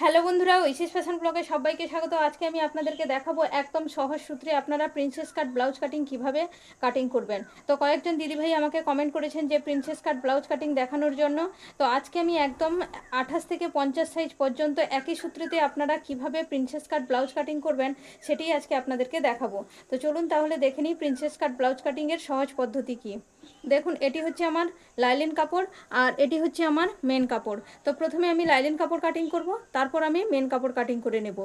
Hello বন্ধুরা, ঐশিস fashion ব্লগে সবাইকে স্বাগত। আজকে আমি আপনাদেরকে দেখাবো একদম সহজ সূত্রে আপনারা প্রিন্সেস কাট ব্লাউজ কাটিং কীভাবে কাটিং করবেন। তো কয়েকজন দিদিভাই আমাকে কমেন্ট করেছেন যে প্রিন্সেস কাট ব্লাউজ কাটিং দেখানোর জন্য। তো আজকে আমি একদম আঠাশ থেকে পঞ্চাশ সাইজ পর্যন্ত একই সূত্রেতে আপনারা কীভাবে প্রিন্সেস কাট ব্লাউজ কাটিং করবেন সেটি আজকে আপনাদেরকে দেখাবো। তো চলুন তাহলে দেখে নিই প্রিন্সেস কাট ব্লাউজ কাটিংয়ের সহজ পদ্ধতি কী। দেখুন, এটি হচ্ছে আমার লাইলিন কাপড় আর এটি হচ্ছে আমার মেন কাপড়। তো প্রথমে আমি লাইলিন কাপড় কাটিং করব, তারপর আমি মেন কাপড় কাটিং করে নেব।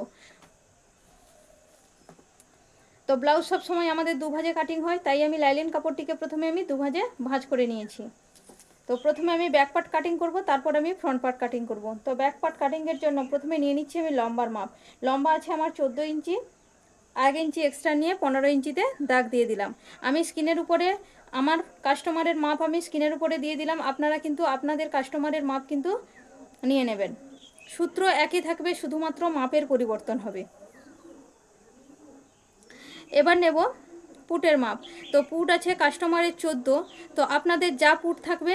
তো ব্লাউজ সব সময় আমাদের দু ভাজে কাটিং হয়, তাই আমি লাইলিন কাপড়টিকে প্রথমে আমি দু ভাজে ভাঁজ করে নিয়েছি। তো প্রথমে আমি ব্যাক পার্ট কাটিং করব, তারপর আমি ফ্রন্ট পার্ট কাটিং করব। তো ব্যাক পার্ট কাটিংয়ের জন্য প্রথমে নিয়ে নিচ্ছি আমি লম্বার মাপ। লম্বা আছে আমার চোদ্দ ইঞ্চি। এক ইঞ্চি এক্সট্রা নিয়ে পনেরো ইঞ্চিতে দাগ দিয়ে দিলাম। আমি স্কিনের উপরে, আমার কাস্টমারের মাপ আমি স্কিনের উপরে দিয়ে দিলাম। আপনারা কিন্তু আপনাদের কাস্টমারের মাপ কিন্তু নিয়ে নেবেন। সূত্র একই থাকবে, শুধুমাত্র মাপের পরিবর্তন হবে। এবার নেব পুটের মাপ তো পুট আছে কাস্টমারের চোদ্দ। তো আপনাদের যা পুট থাকবে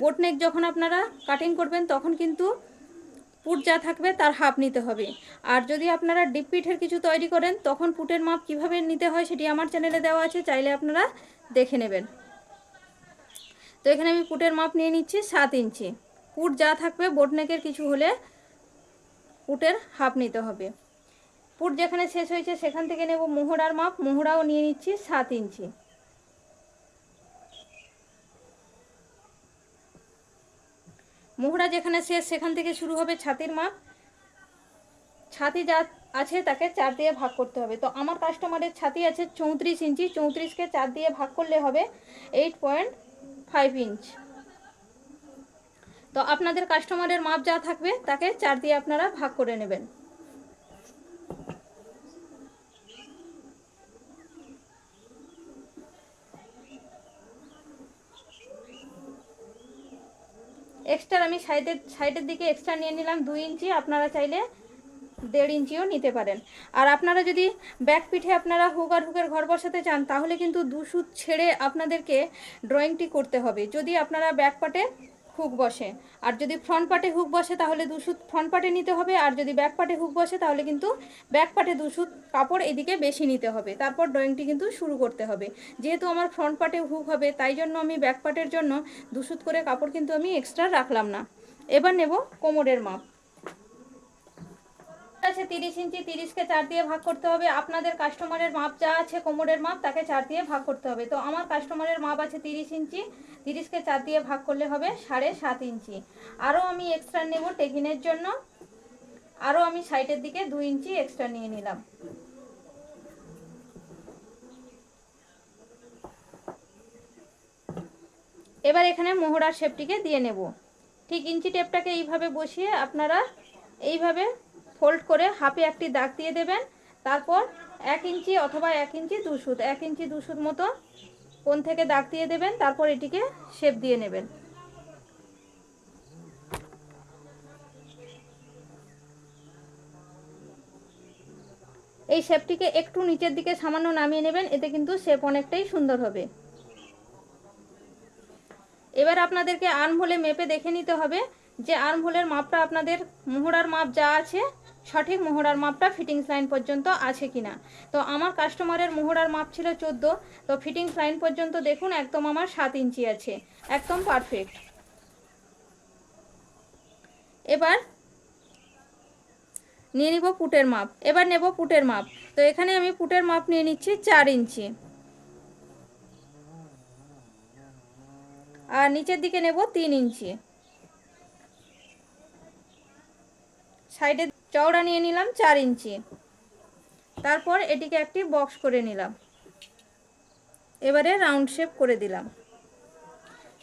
বোটনেক যখন আপনারা কাটিং করবেন, তখন কিন্তু পুট যা থাকবে তার হাফ নিতে হবে। আর যদি আপনারা ডিপ পিঠের কিছু তৈরি করেন, তখন পুটের মাপ কীভাবে নিতে হয় সেটি আমার চ্যানেলে দেওয়া আছে, চাইলে আপনারা দেখে নেবেন। তো এখানে আমি পুটের মাপ নিয়ে নিচ্ছি সাত ইঞ্চি। পুট যা থাকবে বোটনেকের কিছু হলে পুটের হাফ নিতে হবে। পুট যেখানে শেষ হয়েছে সেখান থেকে নেব মোহরার মাপ, মোহরাও নিয়ে নিচ্ছি সাত ইঞ্চি। মোহরা যেখানে শেষ সেখান থেকে শুরু হবে ছাতির মাপ। ছাতি যা আছে তাকে চার দিয়ে ভাগ করতে হবে। তো আমার কাস্টমারের ছাতি আছে চৌত্রিশ ইঞ্চি। চৌত্রিশকে চার দিয়ে ভাগ করলে হবে এইট পয়েন্ট ফাইভ ইঞ্চ তো আপনাদের কাস্টমারের মাপ যা থাকবে তাকে চার দিয়ে আপনারা ভাগ করে নেবেন। এক্সট্রা আমি সাইডের সাইডের দিকে এক্সট্রা নিয়ে নিলাম দুই ইঞ্চি, আপনারা চাইলে দেড় ইঞ্চিও নিতে পারেন। আর আপনারা যদি ব্যাক পিঠে আপনারা হুক আর হুকের ঘর বসাতে চান, তাহলে কিন্তু দুসুত ছেড়ে আপনাদেরকে ড্রয়িংটি করতে হবে। যদি আপনারা ব্যাক পাটে হুক বসে। আর যদি ফ্রন্ট পার্টে হুক বসে, তাহলে দু সুত ফ্রন্ট পার্টে নিতে হবে। আর যদি ব্যাক পার্টে হুক বসে, তাহলে কিন্তু ব্যাক পার্টে দু সুত কাপড় এদিকে বেশি নিতে হবে। তারপর ড্রয়িংটি কিন্তু শুরু করতে হবে। যেহেতু আমার ফ্রন্ট পার্টে হুক হবে, তাই জন্য আমি ব্যাক পার্টের জন্য দু সুত করে কাপড় কিন্তু আমি এক্সট্রা রাখলাম না। এবার নেব কোমরের মাপ। আছে তিরিশ ইঞ্চি, তিরিশকে চার দিয়ে ভাগ করতে হবে। আপনাদের কাস্টমারের মাপ যা আছে, কোমরের মাপ, তাকে চার দিয়ে ভাগ করতে হবে। তো আমার কাস্টমারের মাপ আছে তিরিশ ইঞ্চি, তিরিশকে চার দিয়ে ভাগ করলে হবে সাড়ে সাত ইঞ্চি। আরও আমি এক্সট্রা নেব টেকিনের জন্য। আরও আমি সাইডের দিকে দুই ইঞ্চি এক্সট্রা নিয়ে নিলাম। এবার এখানে মোহরার শেপটিকে দিয়ে নেব। ঠিক ইঞ্চি টেপটাকে এইভাবে বসিয়ে আপনারা এইভাবে ফোল্ড করে হাফে একটি দাগ দিয়ে দেবেন। তারপর এক ইঞ্চি অথবা এক ইঞ্চি দুশুদ এক ইঞ্চি দুশুদ মতো কোন থেকে দাগ দিয়ে দেবেন, তারপর এটিকে শেপ দিয়ে নেবেন। এই শেপটিকে একটু নিচের দিকে সামান্য নামিয়ে নেবেন, এতে কিন্তু শেপ অনেকটাই সুন্দর হবে। এবার আপনাদেরকে আর্মহোলে মেপে দেখে নিতে হবে যে আর্মহোলের মাপটা আপনাদের মোহরার মাপ যা আছে, সঠিক মোহরার মাপটা ফিটিংস লাইন পর্যন্ত আছে কি না তো আমার কাস্টমারের মোহরার মাপ ছিল চোদ্দ, তো ফিটিংস লাইন পর্যন্ত দেখুন একদম আমার সাত ইঞ্চি আছে, একদম পারফেক্ট। এবার নিয়ে নিব পুটের মাপ, এবার নেব পুটের মাপ। তো এখানে আমি পুটের মাপ নিয়ে নিচ্ছি চার ইঞ্চি। আর নিচের দিকে নেব তিন ইঞ্চি। সাইডে চওড়া নিয়ে নিলাম চার ইঞ্চি। তারপর এটিকে একটি বক্স করে নিলাম। এবারে রাউন্ড শেপ করে দিলাম।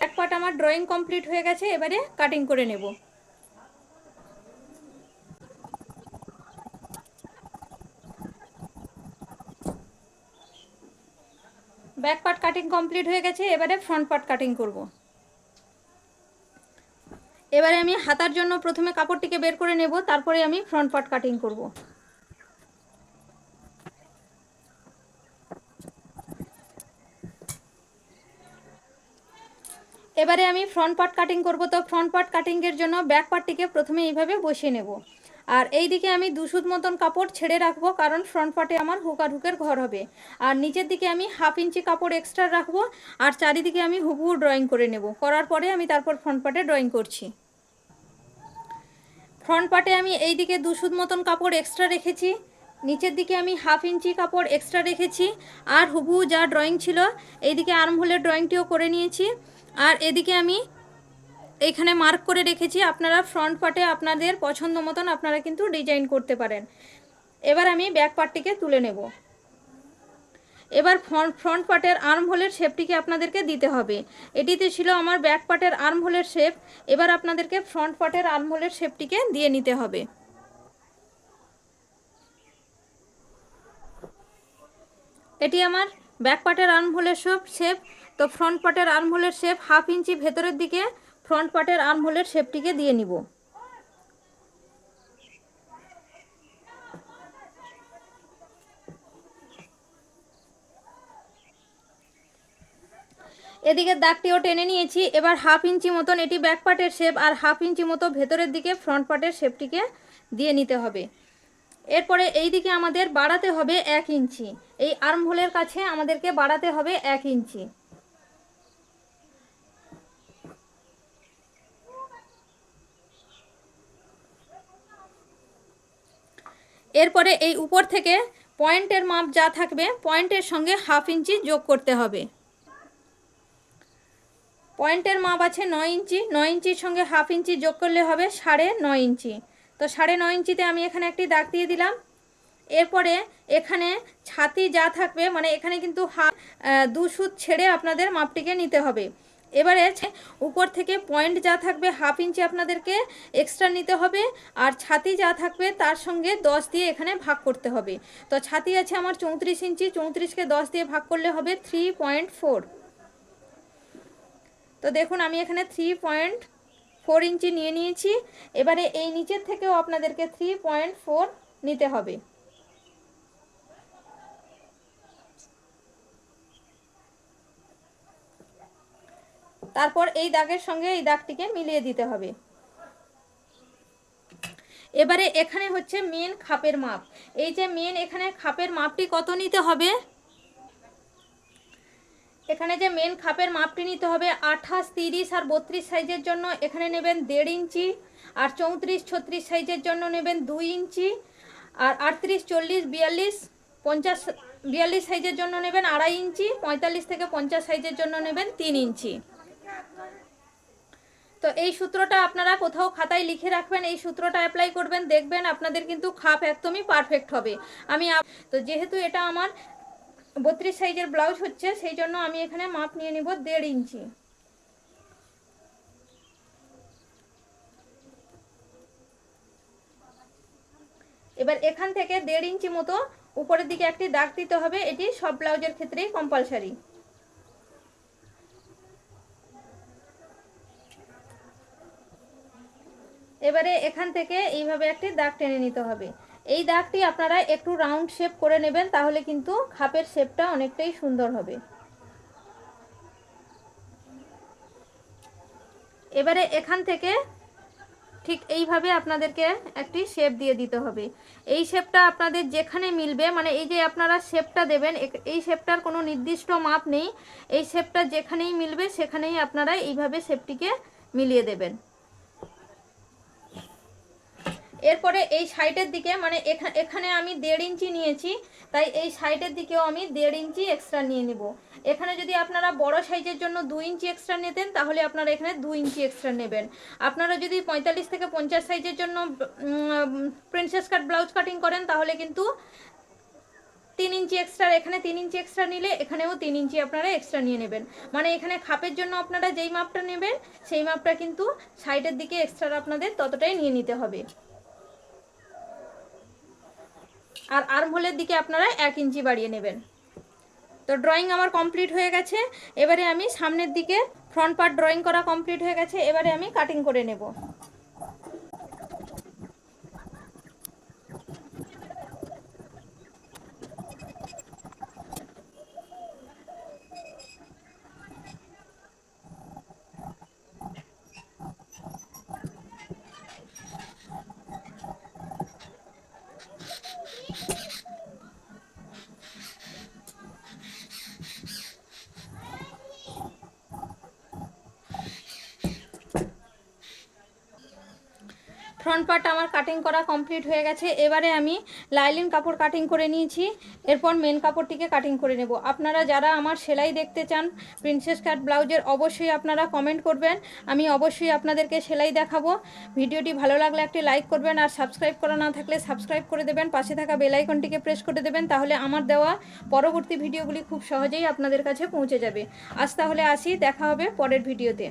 এক পাট আমার ড্রয়িং কমপ্লিট হয়ে গেছে, এবারে কাটিং করে নেব ব্যাক পার্ট কাটিং কমপ্লিট হয়ে গেছে, এবারে ফ্রন্ট পার্ট কাটিং করব। এবারে আমি হাতার জন্য প্রথমে কাপড়টিকে বের করে নেব, তারপরে আমি ফ্রন্ট পার্ট কাটিং করব। এবারে আমি ফ্রন্ট পার্ট কাটিং করব, তো ফ্রন্ট পার্ট কাটিংয়ের জন্য ব্যাক পার্টটিকে প্রথমে এইভাবে বসিয়ে নেব। আর এই দিকে আমি দুশুদ মতন কাপড় ছেড়ে রাখব, কারণ ফ্রন্ট পার্টে আমার হুকা হুকের ঘর হবে। আর নিচের দিকে আমি হাফ ইঞ্চি কাপড় এক্সট্রা রাখব, আর চারিদিকে আমি হুবহু ড্রয়িং করে নেব। করার পরে আমি তারপর ফ্রন্ট পার্টে ড্রয়িং করছি। ফ্রন্ট পার্টে আমি এই দিকে দুশুদ মতন কাপড় এক্সট্রা রেখেছি, নিচের দিকে আমি হাফ ইঞ্চি কাপড় এক্সট্রা রেখেছি, আর হুবু যা ড্রয়িং ছিল, এইদিকে আর্মহোলের ড্রয়িংটিও করে নিয়েছি। আর এদিকে আমি এইখানে মার্ক করে রেখেছি, আপনারা ফ্রন্ট পার্টে আপনাদের পছন্দ মতন আপনারা কিন্তু ডিজাইন করতে পারেন। এবার আমি ব্যাক পার্টটিকে তুলে নেব। এবার ফ্রন্ট ফ্রন্ট পার্টের আর্ম হোলের শেপটিকে আপনাদেরকে দিতে হবে। এটিতে ছিল আমার ব্যাক পার্টের আর্ম হোলের শেপ এবার আপনাদেরকে ফ্রন্ট পার্টের আর্ম হোলের শেপটিকে দিয়ে নিতে হবে। এটি আমার ব্যাক পার্টের আর্ম হোলের শেপ শেপ তো ফ্রন্ট পার্টের আর্ম হোলের শেপ হাফ ইঞ্চি ভেতরের দিকে ফ্রন্ট পার্টের আর্ম হোলের শেপটিকে দিয়ে নিব। এদিকে দাগটিও টেনে নিয়েছি। এবার হাফ ইঞ্চি মতন এটি ব্যাক পার্টের শেপ আর হাফ ইঞ্চি মতো ভেতরের দিকে ফ্রন্ট পার্টের শেপটিকে দিয়ে নিতে হবে। এরপরে এই দিকে আমাদের বাড়াতে হবে এক ইঞ্চি। এই আর্ম হোলের কাছে আমাদেরকে বাড়াতে হবে এক ইঞ্চি। এরপরে এই উপর থেকে পয়েন্টের মাপ যা থাকবে, পয়েন্টের সঙ্গে হাফ ইঞ্চি যোগ করতে হবে। পয়েন্টের মাপ আছে নয় ইঞ্চি, নয় ইঞ্চির সঙ্গে হাফ ইঞ্চি যোগ করলে হবে সাড়ে নয় ইঞ্চি। তো সাড়ে নয় ইঞ্চিতে আমি এখানে একটি দাগ দিয়ে দিলাম। এরপরে এখানে ছাতি যা থাকবে মানে এখানে কিন্তু হাফ দু সুত ছেড়ে আপনাদের মাপটিকে নিতে হবে। এবারে উপর থেকে পয়েন্ট যা থাকবে হাফ ইঞ্চি আপনাদেরকে এক্সট্রা নিতে হবে, আর ছাতি যা থাকবে তার সঙ্গে দশ দিয়ে এখানে ভাগ করতে হবে। তো ছাতি আছে আমার চৌত্রিশ ইঞ্চি, চৌত্রিশকে দশ দিয়ে ভাগ করলে হবে থ্রি পয়েন্ট ফোর তো দেখুন, আমি এখানে থ্রি পয়েন্ট ফোর ইঞ্চি নিয়ে নিয়েছি, এবারে এই নিচের থেকেও আপনাদেরকে থ্রি পয়েন্ট ফোর নিতে হবে। তারপর এই দাগের সঙ্গে এই দাগটিকে মিলিয়ে দিতে হবে। এবারে এখানে হচ্ছে মেন খাপের মাপ। এই যে মেন এখানে খাপের মাপটি কত নিতে হবে? এখানে যে মেন খাপের মাপটি নিতে হবে আঠাশ, তিরিশ আর বত্রিশ সাইজের জন্য এখানে নেবেন দেড় ইঞ্চি, আর চৌত্রিশ, ছত্রিশ সাইজের জন্য নেবেন দুই ইঞ্চি, আর আটত্রিশ, চল্লিশ, বিয়াল্লিশ, পঞ্চাশ, বিয়াল্লিশ সাইজের জন্য নেবেন আড়াই ইঞ্চি, পঁয়তাল্লিশ থেকে পঞ্চাশ সাইজের জন্য নেবেন তিন ইঞ্চি। তো এই সূত্রটা আপনারা কোথাও খাতায় লিখে রাখবেন, এই সূত্রটা অ্যাপ্লাই করবেন, দেখবেন আপনাদের কিন্তু খাপ একদমই পারফেক্ট হবে। আমি তো যেহেতু এটা আমার বত্রিশ সাইজের ব্লাউজ হচ্ছে, সেই জন্য আমি এখানে মাপ নিয়ে নিব দেড় ইঞ্চি। এবার এখান থেকে দেড় ইঞ্চি মতো উপরের দিকে একটি দাগ দিতে হবে, এটি সব ব্লাউজের ক্ষেত্রেই কম্পালসারি এবারে এখান থেকে এইভাবে একটি দাগ টেনে নিতে হবে। এই দাগটি আপনারা একটু রাউন্ড শেপ করে নেবেন, তাহলে কিন্তু খাপের শেপটা অনেকটাই সুন্দর হবে। এবারে এখান থেকে ঠিক এইভাবে আপনাদেরকে একটি শেপ দিয়ে দিতে হবে। এই শেপটা আপনাদের যেখানে মিলবে মানে এই যে আপনারা শেপটা দেবেন এই শেপটার কোনো নির্দিষ্ট মাপ নেই। এই শেপটা যেখানেই মিলবে, সেখানেই আপনারা এইভাবে শেপটিকে মিলিয়ে দেবেন। এরপরে এই সাইডের দিকে মানে এখানে আমি দেড় ইঞ্চি নিয়েছি, তাই এই সাইডের দিকেও আমি দেড় ইঞ্চি এক্সট্রা নিয়ে নেব। এখানে যদি আপনারা বড় সাইজের জন্য দু ইঞ্চি এক্সট্রা নিতেন, তাহলে আপনারা এখানে দু ইঞ্চি এক্সট্রা নেবেন। আপনারা যদি পঁয়তাল্লিশ থেকে পঞ্চাশ সাইজের জন্য প্রিন্সেস কাট ব্লাউজ কাটিং করেন, তাহলে কিন্তু তিন ইঞ্চি এক্সট্রা এখানে তিন ইঞ্চি এক্সট্রা নিলে এখানেও তিন ইঞ্চি আপনারা এক্সট্রা নিয়ে নেবেন। মানে এখানে খাপের জন্য আপনারা যেই মাপটা নেবেন, সেই মাপটা কিন্তু সাইডের দিকে এক্সট্রা আপনাদের ততটাই নিয়ে নিতে হবে। আর আর্মহোলের দিকে আপনারা এক ইঞ্চি বাড়িয়ে নেবেন। তো ড্রয়িং আমার কমপ্লিট হয়ে গেছে। এবারে আমি সামনের দিকে ফ্রন্ট পার্ট ড্রয়িং করা কমপ্লিট হয়ে গেছে। এবারে আমি কাটিং করে নেব। ফ্রন্ট পার্ট আমার কাটিং করা কমপ্লিট হয়ে গেছে। এবারে আমি লাইলিন কাপড় কাটিং করে নিয়েছি। এরপর মেন কাপড়টিকে কাটিং করে নেব। আপনারা যারা আমার সেলাই দেখতে চান প্রিন্সেস কাট ব্লাউজের, অবশ্যই আপনারা কমেন্ট করবেন। আমি অবশ্যই আপনাদেরকে সেলাই দেখাবো। ভিডিওটি ভালো লাগলে একটি লাইক করবেন আর সাবস্ক্রাইব করা না থাকলে সাবস্ক্রাইব করে দেবেন। পাশে থাকা বেল আইকনটিকে প্রেস করে দেবেন। তাহলে আমার দেওয়া পরবর্তী ভিডিওগুলি খুব সহজেই আপনাদের কাছে পৌঁছে যাবে। আজ তাহলে আসি, দেখা হবে পরের ভিডিওতে।